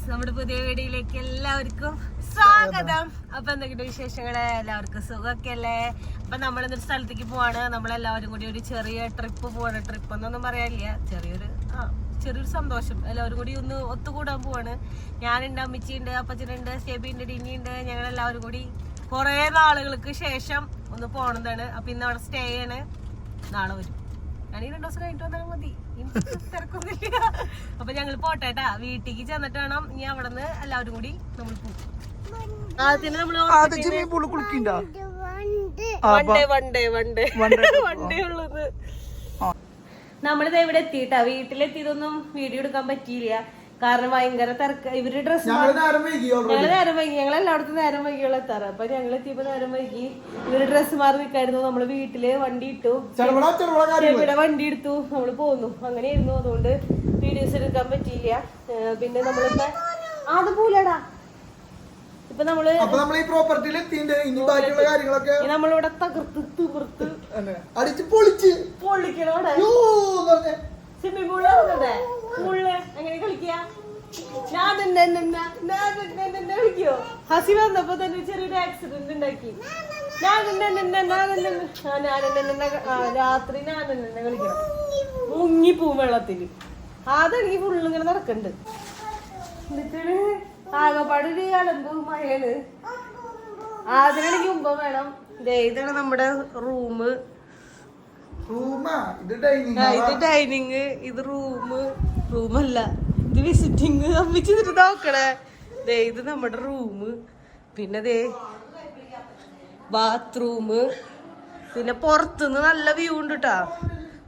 Guys നമ്മുടെ പുതിയ വീഡിയോയിലേക്ക് എല്ലാവർക്കും സ്വാഗതം. അപ്പൊ എന്തൊക്കെയുണ്ട് വിശേഷങ്ങൾ? എല്ലാവർക്കും സുഖമൊക്കെ അല്ലേ അപ്പൊ നമ്മൾ ഇന്നൊരു സ്ഥലത്തേക്ക് പോവാണ്. നമ്മളെല്ലാവരും കൂടി ഒരു ചെറിയ ട്രിപ്പ് പോവാണ്. ട്രിപ്പ് എന്നൊന്നും പറയാനില്ല. ചെറിയൊരു ആ ചെറിയൊരു സന്തോഷം. എല്ലാവരും കൂടി ഒന്ന് ഒത്തുകൂടാൻ പോവാണ്. ഞാനുണ്ട് അമ്മച്ചിയുണ്ട് അപ്പച്ചനുണ്ട് സ്റ്റേബിയുണ്ട് ഡിന്നിയുണ്ട്. ഞങ്ങൾ എല്ലാവരും കൂടി കുറെ നാളുകൾക്ക് ശേഷം ഒന്ന് പോണതാണ്. അപ്പൊ ഇന്ന് അവിടെ സ്റ്റേ ആണ്. നാളെ വരും. ഞാൻ ഈ രണ്ടു ദിവസം കഴിഞ്ഞിട്ട് വന്നാൽ മതി. തിരക്കൊന്നുമില്ല. അപ്പൊ ഞങ്ങൾ പോട്ടേട്ടാ വീട്ടിലേക്ക് ചെന്നിട്ട് വേണം. ഇനി അവിടെ നിന്ന് എല്ലാവരും കൂടി നമ്മൾ പോകും ആദ്യത്തിന് നമ്മൾ കുളിക്കണ്ട? വണ്ടേ വണ്ടേ വണ്ടേ. വണ്ടേ ഉള്ളത്. നമ്മളിത് ഇവിടെ എത്തിയിട്ടാ. വീട്ടിലെത്തിയതൊന്നും വീഡിയോ എടുക്കാൻ പറ്റിയില്ല. കാരണം ഭയങ്കര തിരക്ക്. ഇവർ ഡ്രസ് ഞങ്ങൾ നേരം വൈകി ഞങ്ങൾ എല്ലായിടത്തും നേരം വൈകിയുള്ള എത്താറ് അപ്പൊ ഞങ്ങൾ എത്തിയപ്പോ നേരം വൈകി. ഇവർ ഡ്രസ് മാറി നിൽക്കായിരുന്നു നമ്മൾ വീട്ടിൽ വണ്ടി ഇട്ടു. ഇവിടെ വണ്ടി എടുത്തു. നമ്മൾ പോന്നു. അങ്ങനെയായിരുന്നു. അതുകൊണ്ട് വീഡിയോസ് എടുക്കാൻ പറ്റിയില്ല. പിന്നെ നമ്മളിപ്പോ അത് പോലെടാ. ഇപ്പൊ നമ്മൾ നമ്മളിവിടെ തകർത്ത് തന്നെ അടിച്ച് പൊളിച്ച്. പറഞ്ഞെ. സ്വിമ്മിംഗ് പൂളിൽ എങ്ങനെ കളിക്കാ ഞാൻ തന്നെ തന്നെ ഞാൻ തന്നെ തന്നെ കളിക്കോ ഹസി വന്നപ്പോ തന്നെ ചെറിയൊരു ആക്സിഡന്റ് ഉണ്ടാക്കി രാത്രി ഞാൻ തന്നെ കളിക്കണം മുങ്ങി പോവും വെള്ളത്തിൽ അതെനിക്ക് ഫുള്ള് ഇങ്ങനെ നടക്കണ്ട് എന്നിട്ട് ആകപ്പാടൊരു അലമ്പ് മഴയാണ് അതിനെനിക്ക് മുമ്പ് വേണം ഇതാണ് നമ്മുടെ റൂം റൂമാ ഇത് ഡൈനിങ് ഇത് ഡൈനിങ് ഇത് റൂമ് റൂമല്ല ഇത് വിസിറ്റിങ് നോക്കണേ. ദേ ഇത് നമ്മുടെ റൂമ് പിന്നെ ദേ ബാത്റൂമ് പിന്നെ പുറത്തുനിന്ന് നല്ല വ്യൂ ഉണ്ട് കേട്ടാ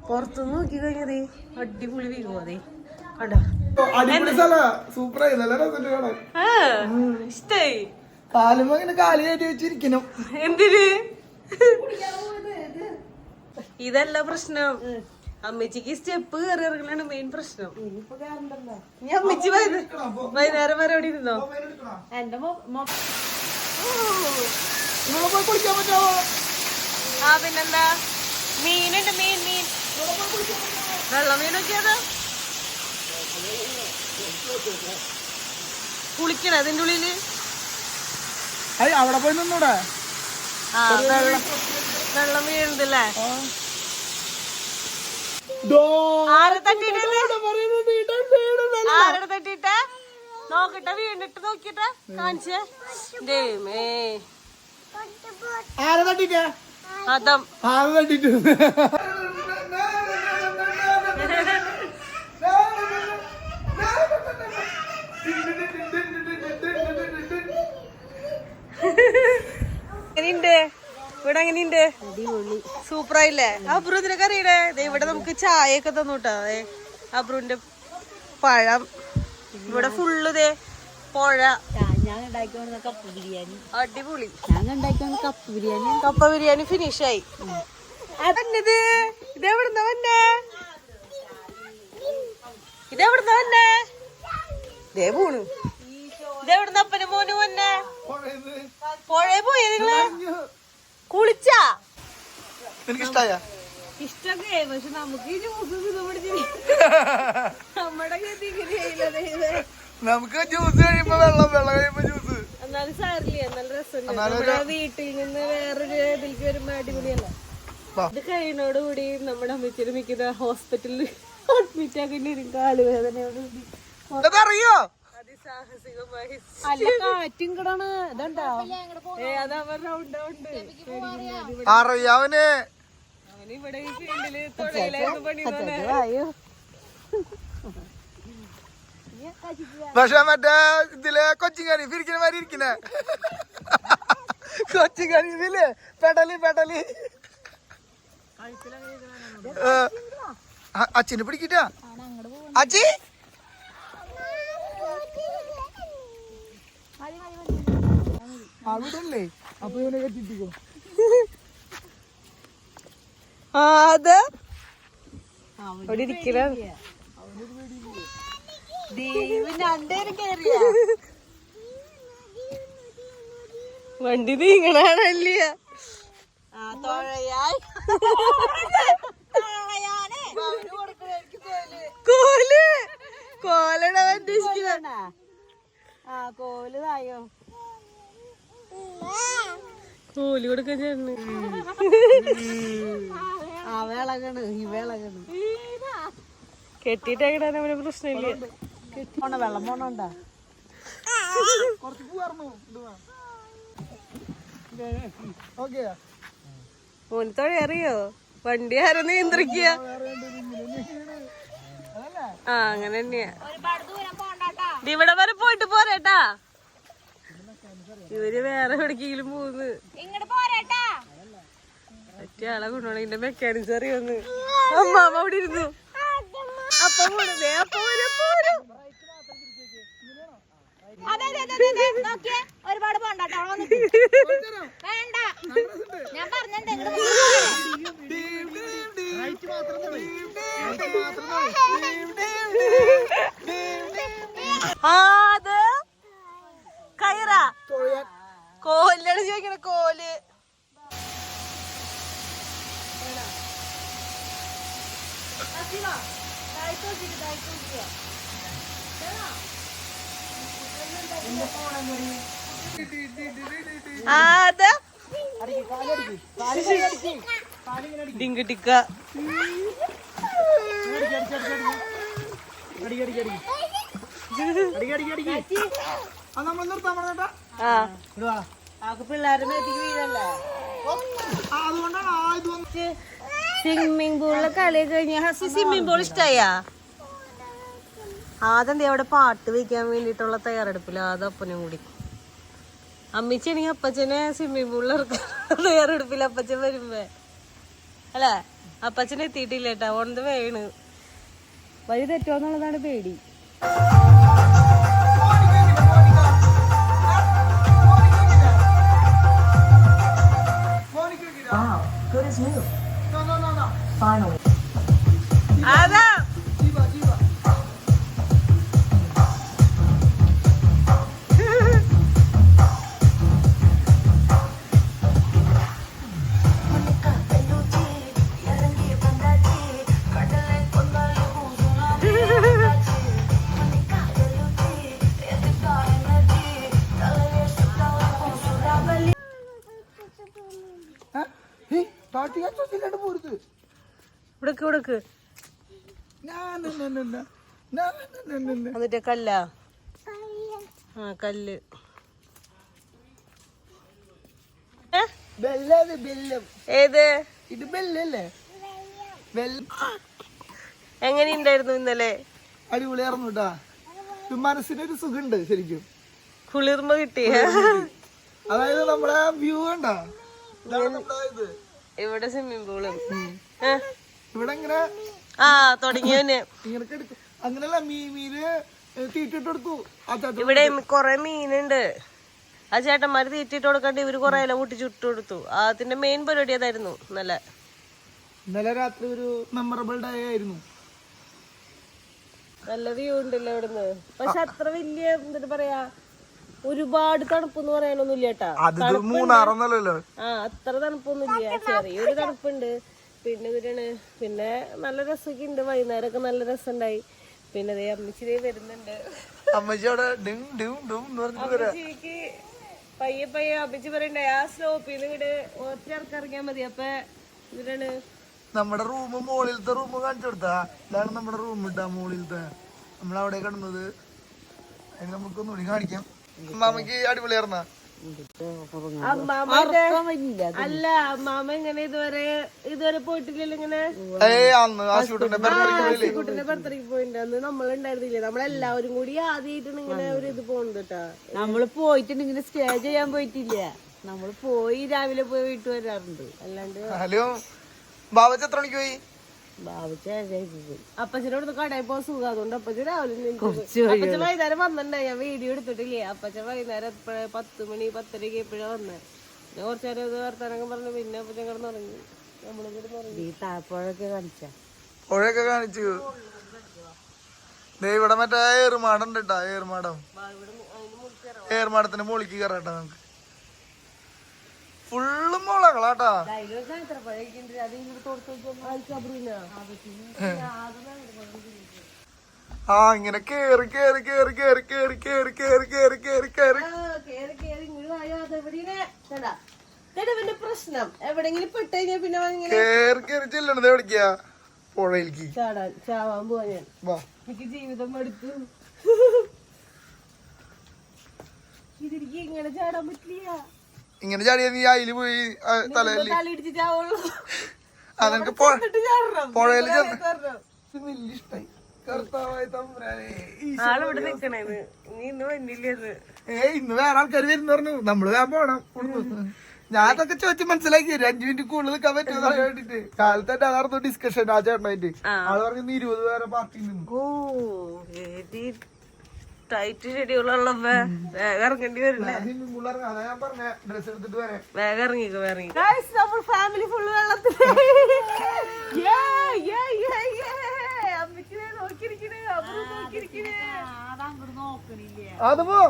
പുറത്തുനിന്ന് നോക്കി കഴിഞ്ഞതേ അടിപൊളി വ്യൂ അതെ കണ്ടോ? ഇഷ്ടായി. കാലുമ്പോ ഇങ്ങനെ കാലി കയറ്റി വെച്ചിരിക്കണം എന്തിന്? ഇതല്ല പ്രശ്നം. അമ്മച്ചിക്ക് സ്റ്റെപ്പ് കയറി ഇറങ്ങലാണ് മെയിൻ പ്രശ്നം ഞാൻ അമ്മച്ചി വൈകുന്നേരം വരെ എവിടെ ഇരുന്നോ? എന്റെ ഇവിടെ പോയി കുളിക്കാൻ പറ്റാവോ ആ പിന്നെന്താ? മീനുണ്ട് മീൻ മീൻ. വെള്ള കുളിക്കണ അതിന്റെ ഉള്ളിൽ? അവിടെ പോയി നിന്നൂടെ? ആ വെള്ളം വെള്ളം വീഴുന്നുണ്ടല്ലേ ദോ, ആരെ തട്ടിയിട്ടത് ഇവിടെ പറയുന്നത് ഇവിടെ വീട് വെള്ളം. ആരുടെ തട്ടിട്ടെ നോക്കട്ടെ വീണിട്ട് നോക്കിട്ടെ കാണിച്ചേ. ദൈവമേ. ആരെ തട്ടിട്ടേ അതം ആരെ തട്ടിട്ട് എങ്ങനെയുണ്ട് ഇവിടെ എങ്ങനെയുണ്ട് സൂപ്പർ ആയില്ലേ? അബ്രു ഇതിനൊക്കെ അറിയണേ ദേ ഇവിടെ നമുക്ക് ചായ ഒക്കെ അതെ അബ്രുവിന്റെ പഴം. ഇവിടെ ഫുള്ള് ദേ പുഴ. അടിപൊളി. കപ്പ ബിരിയാണി. കപ്പ ബിരിയാണി ഫിനിഷ് ആയി. അതന്നത്? ഇതെവിടുന്ന വന്നേ? ഇതെവിടുന്ന വന്നേ? ദേ പോണു. ഇതെവിടുന്ന അപ്പനും മോനും വന്നേ? പുഴയെ പോയേ നിങ്ങൾ? കുളിച്ചാ? എനിക്കിഷ്ടായ ഇഷ്ടമൊക്കെ പക്ഷെ നമുക്ക് ഈ ജ്യൂസ് നമ്മുടെ. നമുക്ക് ജ്യൂസ് കഴിയുമ്പോ വെള്ളം വെള്ളം കഴിയുമ്പോ ജ്യൂസ് എന്നാലും സാരില്ല നല്ല രസമുണ്ട്. വീട്ടിൽ നിന്ന് വേറൊരു ഇതിലേക്ക് വരുമ്പോ അടിപൊളിയല്ല. ഇത് കഴിയുന്നോടുകൂടി നമ്മുടെ അമ്മച്ചിന് മിക്കുന്ന ഹോസ്പിറ്റലിൽ അഡ്മിറ്റ് ആക്കേണ്ടി വരും. കാലുവേദനയോടുകൂടി അതറിയോ അതിസാഹസികമായി അല്ല കാറ്റും കിടണ് ഇതുണ്ടോ? ഏ അത് അവർ റൗണ്ട് ഉണ്ട്. അറിയാവന് അവനിവിടെ ഈ ഫീൽഡിൽ തൊഴിലായിരുന്നു പണി അയ്യോ പക്ഷെ മറ്റേ ഇതിൽ കൊച്ചിങ്ങാനി പിരിക്കുന്ന മാതിരി ഇരിക്കണേ. കൊച്ചിങ്ങാനി ഇതിൽ പെടലി പെടലി. അച്ഛനെ പിടിക്കിട്ടാ? അച്ഛി? അവിടല്ലേ? അപ്പൊ ഇവനെ കെട്ടിട്ടിക്കോ അത്? അവിടെ ഇരിക്കണ? വണ്ടി നീങ്ങണാണല്ലേ ആ തുഴയായി കോൽ കോലട വണ്ടി ഇരിക്കണ ആ കോൽ തായോ കൂലി കൊടുക്കാൻ ചേട്ടന് കെട്ടിട്ടേക്കിടാൻ അവന് പ്രശ്നമില്ല. വെള്ളം പോണണ്ടാ മോനിത്തോടെ അറിയോ? വണ്ടി ആരോ നിയന്ത്രിക്കുക. ആ അങ്ങനെ തന്നെയാ. ഇവിടെ വരെ പോയിട്ട് പോരേട്ടാ. ഇവർ വേറെ എവിടേക്കെങ്കിലും പോകുന്നു. ആളെ കൊണ്ടുപോകണം. ഇതിന്റെ മെക്കാനിക്സ് അറിയാന്ന് അമ്മാമ അവിടെ ഇരുന്നു. അപ്പൊ ഒരുപാട് പോണ്ടാട്ടോ വേണ്ട. ഞാൻ പറഞ്ഞെന്താ ആ അത് കയറ. കോലാണ് ചോദിക്കണ കോൽ. ആ, അത് ഡിങ്ക് ടിക്ക നമ്മൾ നിർത്താൻ പറഞ്ഞേട്ടാ. ആ. ആക്ക് പിള്ളേരുടെ മേത്തേക്ക് വീഴല്ലേ? അതുകൊണ്ടാണ് ആ ഇത് വന്ന് സ്വിമ്മിംഗ് പൂളിലെ കളി കഴിഞ്ഞ. ഹസി സ്വിമ്മിംഗ് പൂൾ ഇഷ്ടായാ? ആദ്യം അവിടെ പാട്ട് വെക്കാൻ വേണ്ടിയിട്ടുള്ള തയ്യാറെടുപ്പില്ല അപ്പനും കൂടി. അമ്മിച്ചാണെങ്കിൽ അപ്പച്ചനെ സ്വിമ്മിംഗ് പൂളിൽ ഇറക്കാൻ തയ്യാറെടുപ്പില്ല അപ്പച്ചൻ വരുമ്പോ. അല്ലേ? അപ്പച്ചൻ എത്തിയിട്ടില്ല കേട്ടാ. ഓണത് വേണ്? വഴി തെറ്റോന്നുള്ളതാണ് പേടി. അതാ പാട്ടി കൊടുക്ക് നിന്നെ എന്നിട്ട് കല്ല. ആ കല്ല്. ഏത്? ഇത് ബെല്ലല്ലേ ബെല്ലം എങ്ങനെയുണ്ടായിരുന്നു ഇന്നലെ? അടിപൊളിയായിരുന്നു കേട്ടാ മനസ്സിനൊരു സുഖമുണ്ട് ശരിക്കും. കുളിർമ കിട്ടി. അതായത് നമ്മളെ വ്യൂ കണ്ടാ? ഇതാണ് നമ്മുടെ ഇത്. ഇവിടെ സ്വിമ്മിംഗ് പൂളും ഇവിടെ ഇങ്ങനെ ആ തുടങ്ങിയവന്. ഇങ്ങനെ എടുക്കും അങ്ങനെയല്ല തീറ്റിട്ട് കൊടുത്തു ഇവിടെ കൊറേ മീനുണ്ട്. ആ ചേട്ടന്മാര് തീറ്റിട്ട് കൊടുക്കാണ്ട് ഇവർ കൊറേ ഇല കൂട്ടി ചുട്ടു കൊടുത്തു അതിന്റെ മെയിൻ പരിപാടി അതായിരുന്നു നല്ല ഇന്നലെ രാത്രി ഒരു മെമ്മറബിൾ ഡേ ആയിരുന്നു. നല്ല വ്യൂ ഉണ്ടല്ലോ ഇവിടുന്ന്. പക്ഷെ അത്ര വലിയ എന്താ പറയാ ഒരുപാട് തണുപ്പെന്ന് പറയാനൊന്നുമില്ല കേട്ടാ. അത് മൂന്നാറൊന്നല്ലോ ആ അത്ര തണുപ്പൊന്നുമില്ല. ചെറിയൊരു തണുപ്പുണ്ട്. പിന്നെ ഇതിനാണ് പിന്നെ നല്ല രസമൊക്കെ ഉണ്ട് വൈകുന്നേരമൊക്കെ നല്ല രസമുണ്ടായി. പിന്നെ അതേ അമ്മച്ചി ദേ വരുന്നുണ്ട്. അമ്മച്ചിക്ക് പയ്യെ പയ്യെ അമ്മച്ചി പറയണ്ടേ ആ സ്ലോപ്പിൽ നിന്ന് ഇങ്ങോട്ട് ഒറ്റ ഇറങ്ങിയാൽ മതി. അപ്പൊ ഇതിനാണ് നമ്മുടെ റൂം മുകളിലത്തെ റൂം കാണിച്ചു കൊടുത്താ. ഇതാണ് നമ്മുടെ റൂം ഇട്ടാ മുകളിലത്തെ നമ്മളവിടെ കിടന്നത്. അതിന് നമുക്കൊന്നുകൂടി കാണിക്കാം. അമ്മയ്ക്ക് അടിപൊളിയായിരുന്ന? അല്ല അമ്മാമ ഇങ്ങനെ ഇതുവരെ ഇതുവരെ പോയിട്ടില്ലല്ലോ ഇങ്ങനെ? ഏയ് അന്ന് ആ ഷൂട്ടിന്റെ പെരടിക്കുള്ളിൽ കുട്ടിന്റെ ബർത്ത്ഡേക്ക് പോയിട്ടുണ്ട്. അന്ന് നമ്മളുണ്ടായിരുന്നില്ലേ? നമ്മളെല്ലാവരും കൂടി ആദ്യമായിട്ടാണ് ഇങ്ങനെ ഒരു ഇത് പോകുന്നത് കേട്ടാ. നമ്മൾ പോയിട്ടുണ്ട് ഇങ്ങനെ സ്റ്റേ ചെയ്യാൻ പോയിട്ടില്ല. നമ്മൾ പോയി രാവിലെ പോയി വീട്ടു വരാറുണ്ട്. അല്ലാണ്ട് ഹലോ ബാബ എത്ര മണിക്ക് പോയി? അപ്പച്ചനോട് കടയിൽ പോകാൻ സുഖം. അതുകൊണ്ട് അപ്പച്ചൻ രാവിലെ. അപ്പച്ചൻ വൈകുന്നേരം വന്നിട്ടുണ്ടായി ഞാൻ വീഡിയോ എടുത്തിട്ടില്ലേ? അപ്പച്ചൻ വൈകുന്നേരം എപ്പോഴേ? പത്ത് മണി പത്തരക്ക് എപ്പോഴാ വന്നെ? പിന്നെ കുറച്ചു നേരം ഇത് വർത്താനൊക്കെ പറഞ്ഞു. പിന്നെ അപ്പച്ചൻ കിടന്നുറങ്ങി നമ്മളും ഈ താഴ്പോഴൊക്കെ കാണിച്ച. പുഴയൊക്കെ കാണിച്ചു. ദേ ഇവിടെ മറ്റേ ഏറുമാടം. ഉണ്ട് കേട്ടാ ഏറുമാടം ഏറുമാടത്തിന്റെ മുകളിലേക്ക് കയറാട്ടാ നമുക്ക്. ഫുള്ള് മുളകളാട്ടാ ആ ഇങ്ങനെ കേറി കേറി കേറി കേറി കേറി കേറി കേറി കേറി കേറി കേറി പ്രശ്നം എവിടെങ്കിലും പെട്ട് പിന്നെ കേറി കേറി ചെല്ലണത് എവിടേക്കാ പുഴയിലേക്ക് ചാടാൻ ചാവാൻ പോവാ ഞാൻ എനിക്ക് ജീവിതം എടുത്തു ഇതിരിക്ക് ഇങ്ങനെ ചാടാൻ പറ്റില്ല ഇങ്ങനെ ചാടിയ നീ അയിൽ പോയി തലയിൽ അതെനിക്ക് പുഴയിൽ വലിയ ഇന്ന് വേറെ ആൾക്കാർ വരുന്ന പറഞ്ഞു. നമ്മൾ വേറെ പോണം. ഞാനതൊക്കെ ചോദിച്ചു മനസ്സിലാക്കി അഞ്ചു മിനിറ്റ് കൂടുതൽ നിൽക്കാൻ പറ്റുമെന്ന് പറയാൻ വേണ്ടിട്ട്. കാലത്തെ അതാർന്നു ഡിസ്കഷൻ ആ ചേട്ടനായിട്ട്. ആൾ പറഞ്ഞു ഇരുപത് പേരെ പാർട്ടി ടൈറ്റ് ഷെഡ്യൂളുള്ളപ്പോ വേഗം ഇറങ്ങേണ്ടി വരില്ലേ? വേഗം ഇറങ്ങിക്കോ വേറെ നമ്മൾ ഫാമിലി ഫുള്ള് വെള്ളത്തിൽ അമ്മക്കിനെ നോക്കിയിരിക്കണേ അമ്മ നോക്കിയിരിക്കണേ. അതുമോ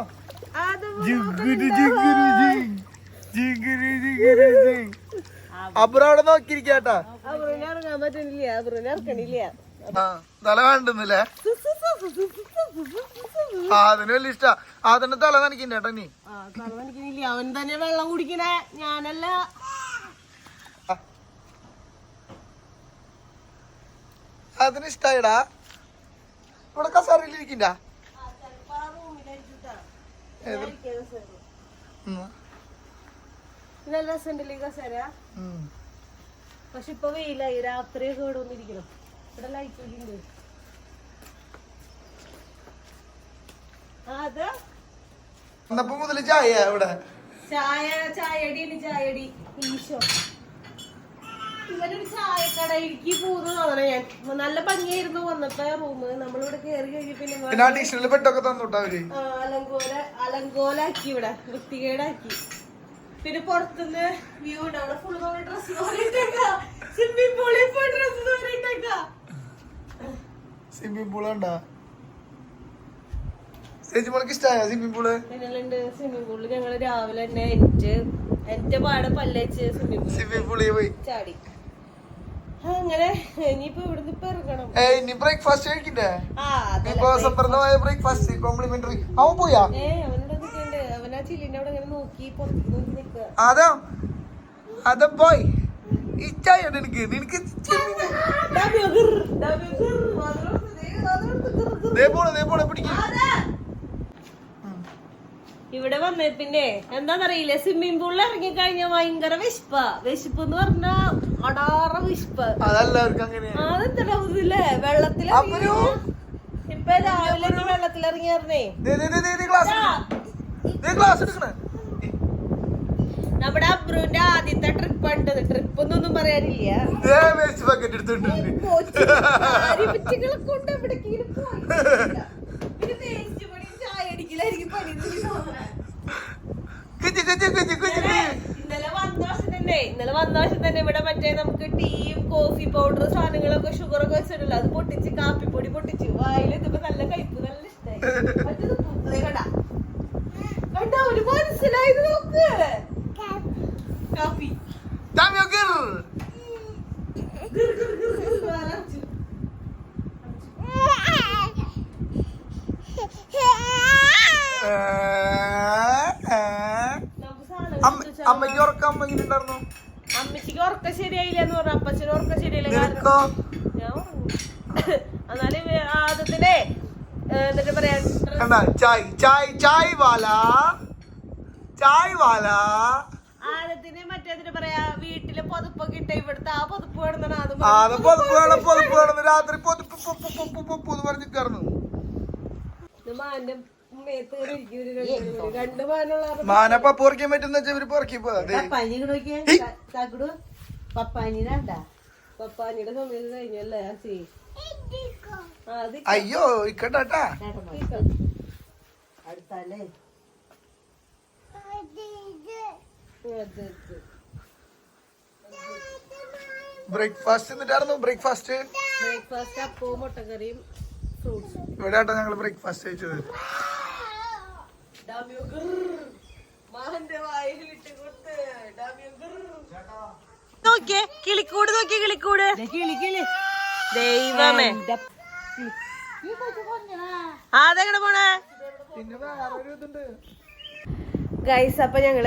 അബ്രോ അവിടെ നോക്കിയിരിക്കാട്ടാ. അബ്രോ ഇറങ്ങാൻ പറ്റണില്ല അബ്രോ ഇറക്കണില്ല. തല കണ്ടുന്നില്ലേ? അതിന് വലിയ ഇഷ്ട. അതിന്റെ തല ഏട്ടാ നീ അവൻ തന്നെ വെള്ളം കുടിക്കണേ. ഞാനല്ല. അതിന് ഇഷ്ടായിടാ. ഇവിടെ കസാരയിലിരിക്കണ്ട നല്ല രസമുണ്ടല്ലേ കസാര? പക്ഷെ ഇപ്പൊ വെയിലായി. രാത്രി കേടുവന്നിരിക്കണം വന്നിരിക്കണം. ഇവിടെ ലൈറ്റ് ഉണ്ട് അത് എന്നപ്പോ മുതൽ ചായ ഇവിടെ. ചായ ചായടി ചായടി. ഈശോ. ഇവനൊരു ചായക്കടയിലേക്ക് പോകുന്നു തോന്നണേ ഞാൻ. നല്ല ഭംഗിയായിരുന്നു വന്നിട്ട് റൂമ് നമ്മളിവിടെ കേറി കഴിഞ്ഞ പിന്നെ പിന്നെ അഡീഷണൽ പെട്ടൊക്കെ തന്നുട്ടാ അവർ? ആ, അലങ്കോല അലങ്കോലാക്കി ഇവിടെ. വൃത്തികേടാക്കി. പിന്നെ പുറത്തുനിന്ന് വ്യൂ ഉണ്ട്. അവിടെ നമ്മൾ ഡ്രസ് സ്വിമ്മിംഗ് പൂളിൽ പോയി ഡ്രസ് തോന്നിട്ടേക്കാ സ്വിമ്മിംഗ് പൂൾ ഉണ്ടാ ചേച്ചി മോൾക്ക് ഇഷ്ടായ സ്വിമ്മിംഗ് പൂൾ പിന്നെയുണ്ട് സ്വിമ്മിംഗ് പൂളിൽ ഞങ്ങൾ രാവിലെ തന്നെ പാടെ പല്ലച്ച് സ്വിമ്മിംഗ് പൂളിൽ പോയി ചാടി അങ്ങനെ ഇനിയിപ്പോ ഇവിടുന്ന് ഇപ്പൊ ഇറങ്ങണം ഏ ഇനി ബ്രേക്ക്ഫാസ്റ്റ് കഴിക്കണ്ടേ ഇപ്പൊ ബ്രേക്ക്ഫാസ്റ്റ് കോംപ്ലിമെന്ററി അവൻ പോയാ അതാ അതാ പോയി ഇച്ചായാണ് എനിക്ക് നിനക്ക് ദേ പോണു ദേ പോണു പിടിക്കും ഇവിടെ വന്നേ പിന്നെ. എന്താന്നറിയില്ല? സ്വിമ്മിംഗ് പൂളിൽ ഇറങ്ങി കഴിഞ്ഞാൽ ഭയങ്കര വിശപ്പ. വിശപ്പ് എന്ന് പറഞ്ഞാ അടാറ വിശപ്പ്. അതെന്താ വെള്ളത്തിൽ. ഇപ്പൊ രാവിലെ വെള്ളത്തിൽ ഇറങ്ങിയായിരുന്നേ. നമ്മുടെ അബ്രുവിന്റെ ആദ്യത്തെ ട്രിപ്പ് ഉണ്ട്. ട്രിപ്പ് എന്നൊന്നും പറയാനില്ല. ഇന്നലെ വന്ന വർഷം തന്നെ ഇന്നലെ വന്ന വർഷം തന്നെ ഇവിടെ മറ്റേ നമുക്ക് ടീയും കോഫി പൗഡർ സാധനങ്ങളൊക്കെ ഷുഗർ ഒക്കെ വെച്ചിട്ടുണ്ടല്ലോ. അത് പൊട്ടിച്ച് കാപ്പിപ്പൊടി പൊട്ടിച്ച് വായിലെത്തുമ്പോ നല്ല കയ്പ് നല്ല ഇഷ്ടമായി മറ്റേത് കണ്ടാ കണ്ടാ ഒരു മനസ്സിലായത് നോക്ക് കാപ്പി Dame ഗിർ വരച്ചു. നമുക്ക് സാധനം കൊണ്ടുവച്ചാ- അമ്മയ്ക്ക് ഉറക്കം അമ്മ ഉണ്ടായിരുന്നു അമ്മച്ചിക്ക് ഉറക്കം ശരിയായില്ല എന്ന് പറഞ്ഞു. അപ്പച്ചന് ഉറക്കം ശരിയായില്ല ഞാൻ. എന്നാലും ആദ്യത്തിനെ എന്നിട്ട് പറയാ? ചായ് ചായ് ചായ് വാല. ചായ് വാല. പറയാ പൊതുപ്പൊക്കെ ഇവിടുത്തെ ആ രാത്രി പൊതുപ്പ് പൊതുപ്പ്. പറഞ്ഞ് പറ്റുന്ന ഇവർ പുറക്കി പോകടു പപ്പാനിയുടെ പപ്പാനിയുടെ സമയത്ത് കഴിഞ്ഞല്ലേ അയ്യോ ഇക്കട്ടാട്ടാ അടുത്താലേ ബ്രേക്ക്ഫാസ്റ്റ് എന്നിട്ടായിരുന്നു ബ്രേക്ക്ഫാസ്റ്റ് ബ്രേക്ക്ഫാസ്റ്റ് അപ്പവും മുട്ടക്കറിയും ഫ്രൂട്ട്സും ഇവിടെ ആട്ടോ ഞങ്ങൾ ബ്രേക്ക്ഫാസ്റ്റ് കഴിച്ചത് നോക്കിയേ കിളിക്കൂട് നോക്കിയേ കിളിക്കൂട്. കിളി കിളി. ദൈവമേ. അതെങ്ങനെ പോണേ? പിന്നെ വേറെ ഒരു ഇതുണ്ട്. ഗൈസ് അപ്പൊ ഞങ്ങൾ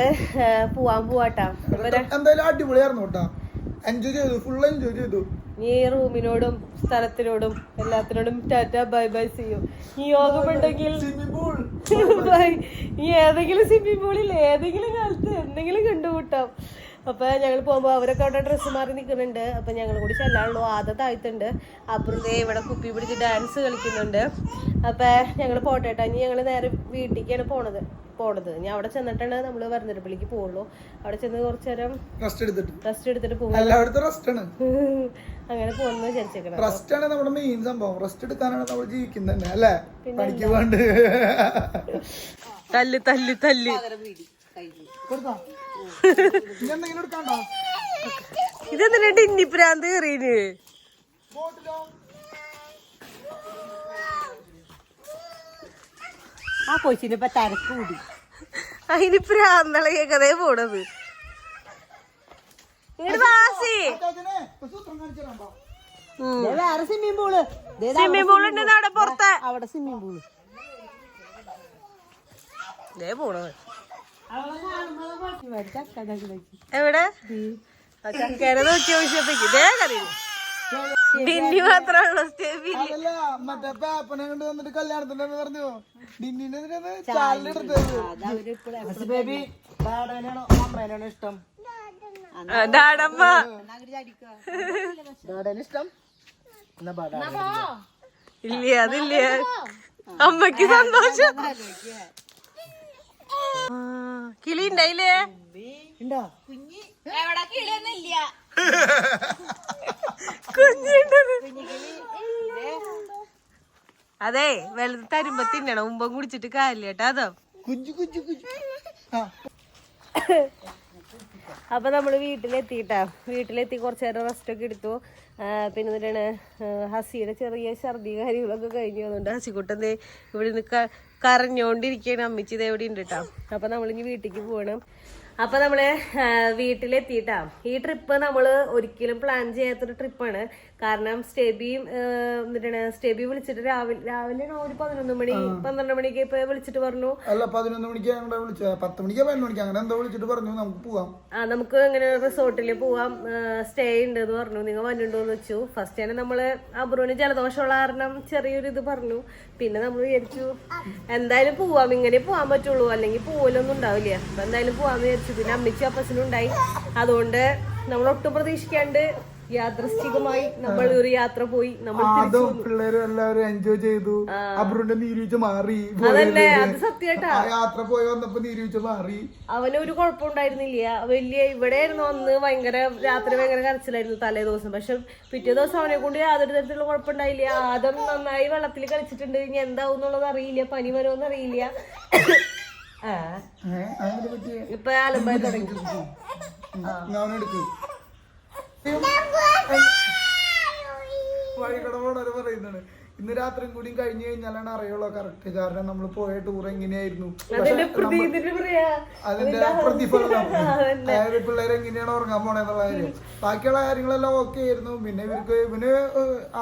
പോവാൻ പോവാട്ടാ. ഈ എന്തായാലും അടിപൊളിയായിരുന്നു കേട്ടാ. എൻജോയ് ചെയ്തു ഫുൾ എൻജോയ് ചെയ്തു. നീ റൂമിനോടും സ്ഥലത്തിനോടും എല്ലാത്തിനോടും ടാറ്റ ബൈ ബൈ ചെയ്യും ഈ യോഗമുണ്ടെങ്കിൽ ബൈ ഈ ഏതെങ്കിലും സ്വിമ്മിംഗ് പൂളിൽ ഏതെങ്കിലും കാലത്ത് എന്തെങ്കിലും കണ്ടുമുട്ടാം. അപ്പൊ ഞങ്ങൾ പോകുമ്പോ അവരൊക്കെ അവിടെ ഡ്രസ്സ് മാറി നിൽക്കുന്നുണ്ട് അപ്പൊ ഞങ്ങൾ കൂടി ചെല്ലാണല്ലോ ആദ്യ താഴ്ത്തുണ്ട് അപ്പുറം ഇവിടെ കുപ്പി പിടിച്ച് ഡാൻസ് കളിക്കുന്നുണ്ട്. അപ്പൊ ഞങ്ങൾ പോട്ടേട്ടാ ഇനി ഞങ്ങൾ നേരെ വീട്ടിലേക്കാണ് പോണത്. പോണത്. ഞാൻ അവിടെ ചെന്നിട്ടാണ് നമ്മൾ വരുന്നിടപ്പിലേക്ക് പോകുള്ളൂ അവിടെ ചെന്ന് കുറച്ചു നേരം റെസ്റ്റ് എടുത്തിട്ട്. റെസ്റ്റ് എടുത്തിട്ട് പോകും അങ്ങനെ പോകുന്നു വിചാരിച്ചേക്കണം. റെസ്റ്റ് ആണ് നമ്മുടെ മെയിൻ സംഭവം. റെസ്റ്റ് എടുക്കാനാണ് നമ്മൾ ജീവിക്കുന്നത് അല്ലേ? പണിക്ക് പോണ്ട് തല്ല് തല്ല് തല്ല്. കൊടുത്താ? ഇതെന്തിനാ ഡിന്നി പ്രാന്ത് കയറീന്? ബോട്ടിലോ ആ കൊച്ചിനെ ഇപ്പൊ തിരക്ക് കൂടി അതിന് പ്രാന്തള കഥയെ പോണത്. വേറെ സ്വിമ്മിംഗ് പൂൾ. സ്വിമ്മിംഗ് പൂൾ ഉണ്ട് അവിടെ പുറത്ത്. അവിടെ സ്വിമ്മിംഗ് പൂൾ. ദേ പോണത്. എവിടെ? നോക്കി ഡിന്നി മാത്രമാണോ മറ്റേ പാപ്പനെ കൊണ്ട് വന്നിട്ട് പറഞ്ഞു. ചാലിലെടുത്തത് ഇഷ്ടം? ഡാഡമ്മ. ഡാഡന് ഇഷ്ടം. ഇല്ല അതില്ല. അമ്മയ്ക്ക് സന്തോഷം. കിളി ഉണ്ടായില്ലേ ഉണ്ടോ എവിടെ? കുഞ്ഞുണ്ട്. അതെ വെള്ളത്തിൽ തരുമ്പോ തിന്നണം. മുമ്പം കുടിച്ചിട്ട് കാര്യമില്ല കേട്ടോ അതോ. കുഞ്ചു കുഞ്ചു കുഞ്ചു ആ. അപ്പൊ നമ്മൾ വീട്ടിലെത്തിട്ടാ വീട്ടിലെത്തി കുറച്ച് നേരം റെസ്റ്റ് ഒക്കെ എടുത്തു. പിന്നെ എന്നിട്ടാണ് ഹസിയുടെ ചെറിയ ഛർദി കാര്യങ്ങളൊക്കെ കഴിഞ്ഞു അതുകൊണ്ട് ഹസിക്കുട്ടൻ ദേ ഇവിടെ നിന്ന് കരഞ്ഞോണ്ടിരിക്കുകയാണ് അമ്മിച്ചി ദേ ഇവിടെ ഉണ്ട് കേട്ടോ അപ്പൊ നമ്മളിനി വീട്ടിലേക്ക് പോകണം അപ്പൊ നമ്മൾ വീട്ടിലെത്തിയിട്ടാ. ഈ ട്രിപ്പ് നമ്മൾ ഒരിക്കലും പ്ലാൻ ചെയ്യാത്തൊരു ട്രിപ്പാണ് കാരണം സ്റ്റെബിയും എന്നിട്ടാണ് സ്റ്റെബി വിളിച്ചിട്ട് രാവിലെ രാവിലെ ഒരു പതിനൊന്ന് മണി പന്ത്രണ്ട് മണിക്ക് ഇപ്പൊ വിളിച്ചിട്ട് പറഞ്ഞു. അല്ല പതിനൊന്ന് മണിക്ക് വിളിച്ചത് പത്ത് മണിക്ക് പതിനൊന്ന് മണിക്ക് അങ്ങനെ എന്തോ വിളിച്ചിട്ട് പറഞ്ഞു നമുക്ക് പോവാം. ആ നമുക്ക് ഇങ്ങനെ റിസോർട്ടിൽ പോവാം സ്റ്റേ ഉണ്ട് എന്ന് പറഞ്ഞു. നിങ്ങൾ വന്നിട്ടുണ്ടോ എന്ന് വെച്ചു. ഫസ്റ്റ് തന്നെ നമ്മൾ അബ്രുവിന് ജലദോഷമുള്ള കാരണം ചെറിയൊരു ഇത് പറഞ്ഞു. പിന്നെ നമ്മൾ വിചാരിച്ചു എന്തായാലും പോവാം ഇങ്ങനെ പോവാൻ പറ്റുള്ളൂ. അല്ലെങ്കിൽ പോവലൊന്നും ഉണ്ടാവില്ല. അപ്പൊ എന്തായാലും പോവാന്ന് വിചാരിച്ചു. പിന്നെ അമ്മച്ചും അപ്പച്ചനും ഉണ്ടായി. അതുകൊണ്ട് നമ്മൾ ഒട്ടും പ്രതീക്ഷിക്കാണ്ട് യാദൃശ്ചികമായി നമ്മൾ ഒരു യാത്ര പോയി നമ്മൾ അതും പിള്ളേരും എല്ലാവരും എൻജോയ് ചെയ്തു. അബ്രുന്റെ നീരുവീഴ്ച മാറി അതല്ലേ അത് സത്യായിട്ടാ ആ യാത്ര പോയി വന്നപ്പോ നീരുവീഴ്ച മാറി. അവന് ഒരു കുഴപ്പമുണ്ടായിരുന്നില്ല. വലിയ ഇവിടെ ആയിരുന്നു അന്ന് ഭയങ്കര രാത്രി ഭയങ്കര കരച്ചിലായിരുന്നു തലേ ദിവസം. പക്ഷെ പിറ്റേ ദിവസം അവനെ കൊണ്ട് യാതൊരു തരത്തിലുള്ള കുഴപ്പമുണ്ടായില്ല. ആദ്യം നന്നായി വെള്ളത്തിൽ കളിച്ചിട്ടുണ്ട്. ഇനി എന്താവും എന്നുള്ളത് അറിയില്ല. പനി വരുമെന്ന് അറിയില്ല. ആ, ഏഹ് അങ്ങനെ പറ്റിയ. ഇപ്പൊ അലമ്പായി തുടങ്ങി. ഞാനെടുക്ക് വഴികടവോടെ പറയുന്നതാണ് ഇന്ന് രാത്രിയും കൂടി കഴിഞ്ഞു കഴിഞ്ഞാലാണ് അറിയുള്ളൂ കറക്റ്റ് കാരണം നമ്മൾ പോയ ടൂർ എങ്ങനെയായിരുന്നു? അതിന്റെ പ്രതിഫലം അതായത് പിള്ളേർ എങ്ങനെയാണ് ഉറങ്ങാൻ പോണെന്നുള്ള കാര്യം. ബാക്കിയുള്ള കാര്യങ്ങളെല്ലാം ഓക്കെ ആയിരുന്നു. പിന്നെ ഇവർക്ക് ഇവന്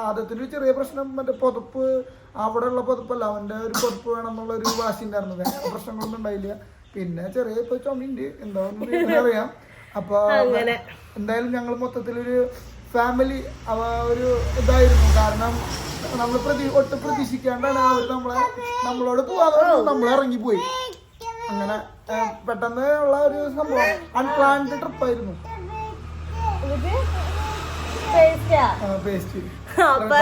ആദ്യത്തിന് ചെറിയ പ്രശ്നം മറ്റേ പുതപ്പ് അവിടെ ഉള്ള പുതപ്പല്ല അവന്റെ ഒരു പുതപ്പ് വേണം എന്നുള്ള ഒരു വാശി ഉണ്ടായിരുന്നു. വേറെ പ്രശ്നങ്ങളൊന്നും ഉണ്ടായില്ല. പിന്നെ ചെറിയ ഇപ്പൊ ചുമയുണ്ട്. എന്താണെന്ന് അറിയാം. അപ്പൊ എന്തായാലും ഞങ്ങൾ മൊത്തത്തിൽ ഒരു ഫാമിലി ഒരു ഇതായിരുന്നു. കാരണം നമ്മൾ പ്രതി ഒട്ടും പ്രതീക്ഷിക്കാണ്ടാണ് അവർ നമ്മളെ നമ്മളോട് പോവാതെ നമ്മൾ ഇറങ്ങിപ്പോയി. അങ്ങനെ പെട്ടെന്ന് ഉള്ള ഒരു സംഭവം. അൺപ്ലാൻഡ് ട്രിപ്പായിരുന്നു പേസ്റ്റ് അപ്പൊ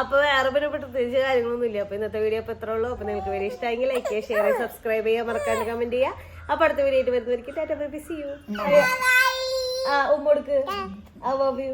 അപ്പൊ വേറെ പിന്നെ പ്രത്യേകിച്ച് കാര്യങ്ങളൊന്നും ഇല്ല അപ്പൊ ഇന്നത്തെ വീഡിയോ അപ്പൊ എത്ര ഉള്ളൂ. അപ്പൊ നിങ്ങൾക്ക് വീഡിയോ ഇഷ്ടമെങ്കിൽ ലൈക്ക് ചെയ്യുക ഷെയർ ചെയ്യുക സബ്സ്ക്രൈബ് ചെയ്യുക. മറക്കാണ്ട് കമന്റ് ചെയ്യുക. അപ്പൊ അടുത്ത വീഡിയോ വരുന്നവർക്ക് ടാറ്റ ബൈ സി യു ആ ഉമ്മ കൊടുക്ക്. I love you